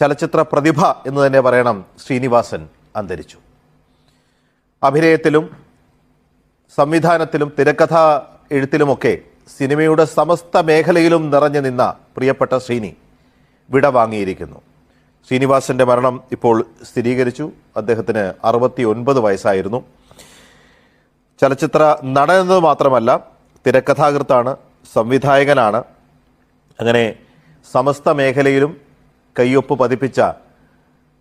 ചലച്ചിത്ര പ്രതിഭ എന്ന് തന്നെ പറയണം ശ്രീനിവാസൻ അന്തരിച്ചു. അഭിനയത്തിലും സംവിധാനത്തിലും തിരക്കഥ എഴുത്തിലുമൊക്കെ സിനിമയുടെ സമസ്ത മേഖലയിലും നിറഞ്ഞു നിന്ന പ്രിയപ്പെട്ട ശ്രീനി വിട വാങ്ങിയിരിക്കുന്നു ശ്രീനിവാസന്റെ മരണം ഇപ്പോൾ സ്ഥിരീകരിച്ചു. അദ്ദേഹത്തിന് അറുപത്തി ഒൻപത് വയസ്സായിരുന്നു. ചലച്ചിത്ര നടനെന്നത് മാത്രമല്ല തിരക്കഥാകൃത്താണ് സംവിധായകനാണ്. അങ്ങനെ സമസ്ത മേഖലയിലും കയ്യൊപ്പ് പതിപ്പിച്ച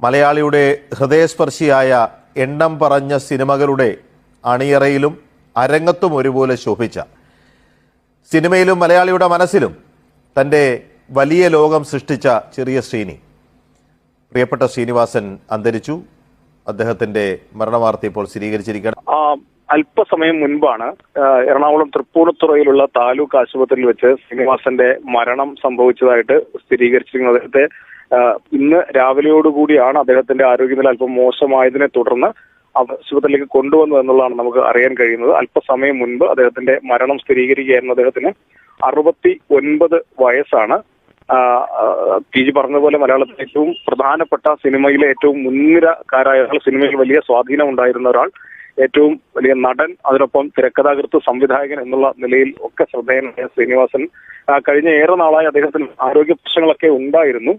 മലയാളിയുടെ ഹൃദയസ്പർശിയായ എണ്ണം പറഞ്ഞ സിനിമകളുടെ അണിയറയിലും അരങ്ങത്തും ഒരുപോലെ ശോഭിച്ച. സിനിമയിലും മലയാളിയുടെ മനസ്സിലും തന്റെ വലിയ ലോകം സൃഷ്ടിച്ച ചെറിയ ശ്രീനി. പ്രിയപ്പെട്ട ശ്രീനിവാസൻ അന്തരിച്ചു. അദ്ദേഹത്തിന്റെ മരണവാർത്ത ഇപ്പോൾ സ്ഥിരീകരിച്ചിരിക്കുകയാണ്. അല്പസമയം മുൻപാണ് എറണാകുളം തൃപ്പൂണിത്തുറയിലുള്ള താലൂക്ക് ആശുപത്രിയിൽ വെച്ച് ശ്രീനിവാസന്റെ മരണം സംഭവിച്ചതായിട്ട് സ്ഥിരീകരിച്ചിരിക്കുന്നത്. അദ്ദേഹത്തെ ഇന്ന് രാവിലെയോടുകൂടിയാണ് അദ്ദേഹത്തിന്റെ ആരോഗ്യനില അല്പം മോശമായതിനെ തുടർന്ന് ആശുപത്രിയിലേക്ക് കൊണ്ടുവന്നു എന്നുള്ളതാണ് നമുക്ക് അറിയാൻ കഴിയുന്നത്. അല്പസമയം മുൻപ് അദ്ദേഹത്തിന്റെ മരണം സ്ഥിരീകരിക്കുകയായിരുന്നു അദ്ദേഹത്തിന്. അറുപത്തി ഒൻപത് വയസ്സാണ് പി ജി പറഞ്ഞതുപോലെ മലയാളത്തിലെ ഏറ്റവും പ്രധാനപ്പെട്ട സിനിമയിലെ ഏറ്റവും മുൻനിരക്കാരായ ഒരാൾ സിനിമയിൽ വലിയ സ്വാധീനം ഉണ്ടായിരുന്ന ഒരാൾ ഏറ്റവും വലിയ നടൻ അതിനൊപ്പം തിരക്കഥാകൃത്ത് സംവിധായകൻ എന്നുള്ള നിലയിൽ ഒക്കെ ശ്രദ്ധേയനായ ശ്രീനിവാസൻ. കഴിഞ്ഞ ഏറെ നാളായി അദ്ദേഹത്തിന് ആരോഗ്യ പ്രശ്നങ്ങളൊക്കെ ഉണ്ടായിരുന്നു.